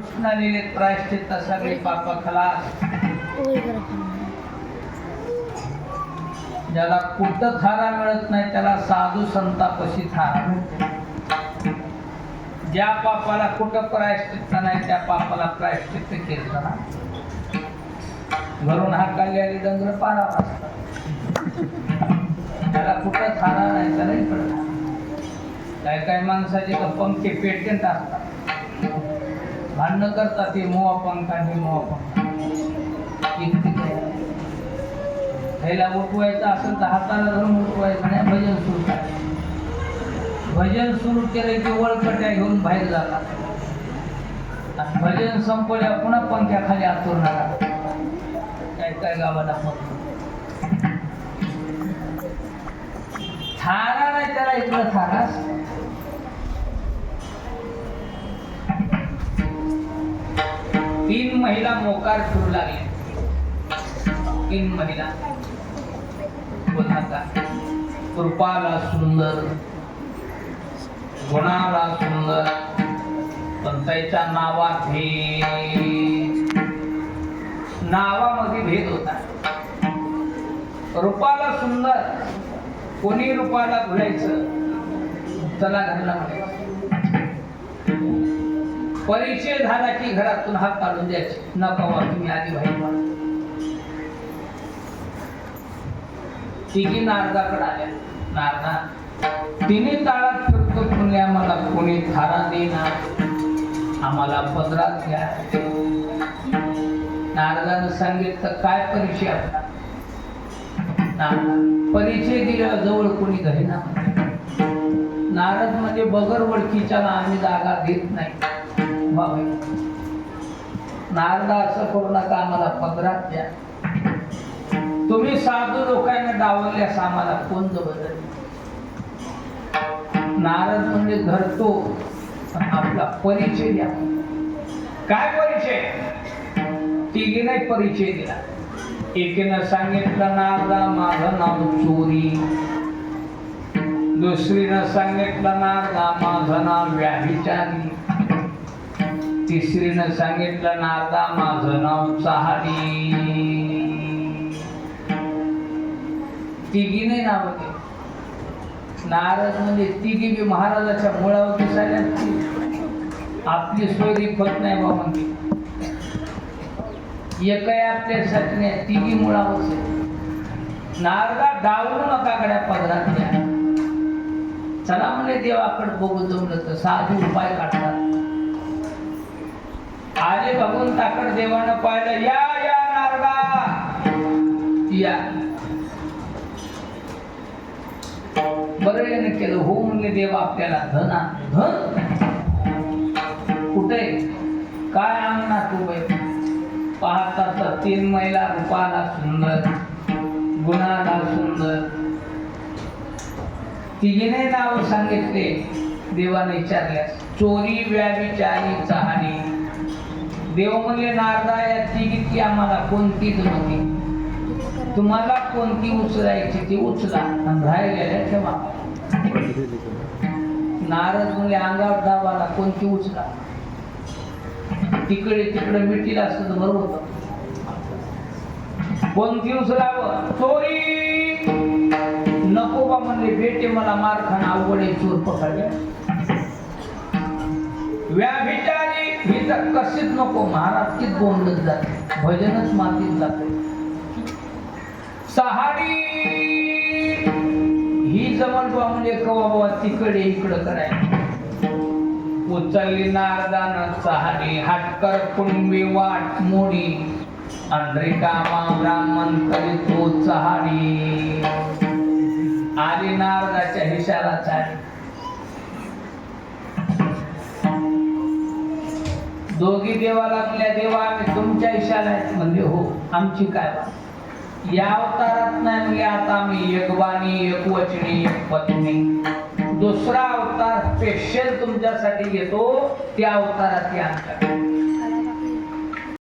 कृष्णाने प्रायश्चित्त सगळे पाप खलास ज्याला कुठं थारा मिळत नाही त्याला साधू संतापशी थारा. ज्या पापाला कुठं प्रायश्चित्त नाही त्या पापाला प्रायश्चित्त केलं घरून घरून हाकाली डंगर पारा असतात त्याला कुठं थारा नाही त्यालाही कळत काही काही माणसाचे तर पंखे पेटेंट असतात भांडणं करतात ते मोहा पंखा हे मोहा पंखा किती उठवायचं असेल तर हाताला धरून उठवायचं नाही भजन सुरू करायचं. भजन सुरू केलं की वळकट्या घेऊन बाहेर जातात. भजन संपल्या पुन्हा पंख्याखाली आतुरणार काय काय गावाला थारा नाही त्याला इकडं थारास. महिला मोकार फिरू लागल्या तीन महिला. बोलता कृपाला सुंदर. गुणाला सुंदर. पण त्याच्या नावात भेद नावामध्ये भेद होता. रूपाला सुंदर. कोणी रूपाला भुलायचं? चला घरला म्हणायचं. परिचय झाला की घरातून हात काढून द्यायचे. नका वा तुम्ही आधी भाई तिघी नारदाकडे आल्या. नारदा तिने ताळात फिरतो पुण्या आम्हाला कोणी थारा देना आम्हाला पदरात घ्या. नारदानं सांगितलं काय परिचय आपला परिचय दिला जवळ कोणी घरी ना? नारद म्हणजे बगर ओळखीच्या आम्ही जागा देत नाही. बाबा नारदा असं करू नका आम्हाला पदरात द्या. तुम्ही साधू लोकांना डावल्यास आम्हाला कोण बदल. नारद म्हणजे धरतो आपला परिचय द्या. काय परिचय? तिघीने परिचय दिला. एकीनं सांगितलं नारदा माझं नाव चोरी. दुसरीनं सांगितलं नारदा माझं नाव व्याभिचारी. तिसरीनं सांगितलं नारदा माझं नाव चहाडी तिघीने नाव होते नारद म्हणजे तिघी बी महाराजाच्या मुळावर दिसायला आपली सोयरी होत नाही बा म्हणजे. एकही आपल्यासाठी नाही तिघी मुळावर नारदा डावू नका गड्या पदरात चला म्हणे देवाकडे बघू जमलं तर साधू उपाय काढतात. बघून ताकड देवानं पाहिलं. या या नारदा. या. बरं याने केलं. हो म्हणले देव आपल्याला धन धन? कुठे? काय आणणार तू बाई? पाहता तर तीन महिला रूपाला सुंदर गुणाला सुंदर. तिघीने नाव सांगितले. देवाने विचारल्यास चोरी व्याविचारी चहाणी देव म्हणले नारदा या आम्हाला कोणतीच नव्हती तुम्हाला कोणती उचलायची ती उचला. राहिलेल्या ठेवा. नारद म्हणले अंगावर दाबाला कोणती उचला? तिकडे तिकडे मिटील असत बरोबर होत कोणती उचलावं? चोरी! नको बा म्हणले बेटे मला मारखाना अवघड आहे चोर पकडले. व्याभिचार ही तर कशीच नको महाराज बोंबलत जाते. भजनच मातीत जाते. सहाडी! ही जमल बा म्हणजे कवा बाबा तिकडे इकडं करायचं उचलली नारदान सहाडी हाटकर कुणबी वाट मोडी. अंड्रिकामा ब्राह्मण करी तो आली नारदाच्या हिशाला चाली दोघी देवाला आपल्या देवा आम्ही तुमच्या इशाला म्हणजे हो आमची काय या अवतारात नाही म्हणजे आता आम्ही एकवाणी एकवचनी एक पत्नी. दुसरा अवतार स्पेशल तुमच्यासाठी येतो त्या अवतारात आमच्या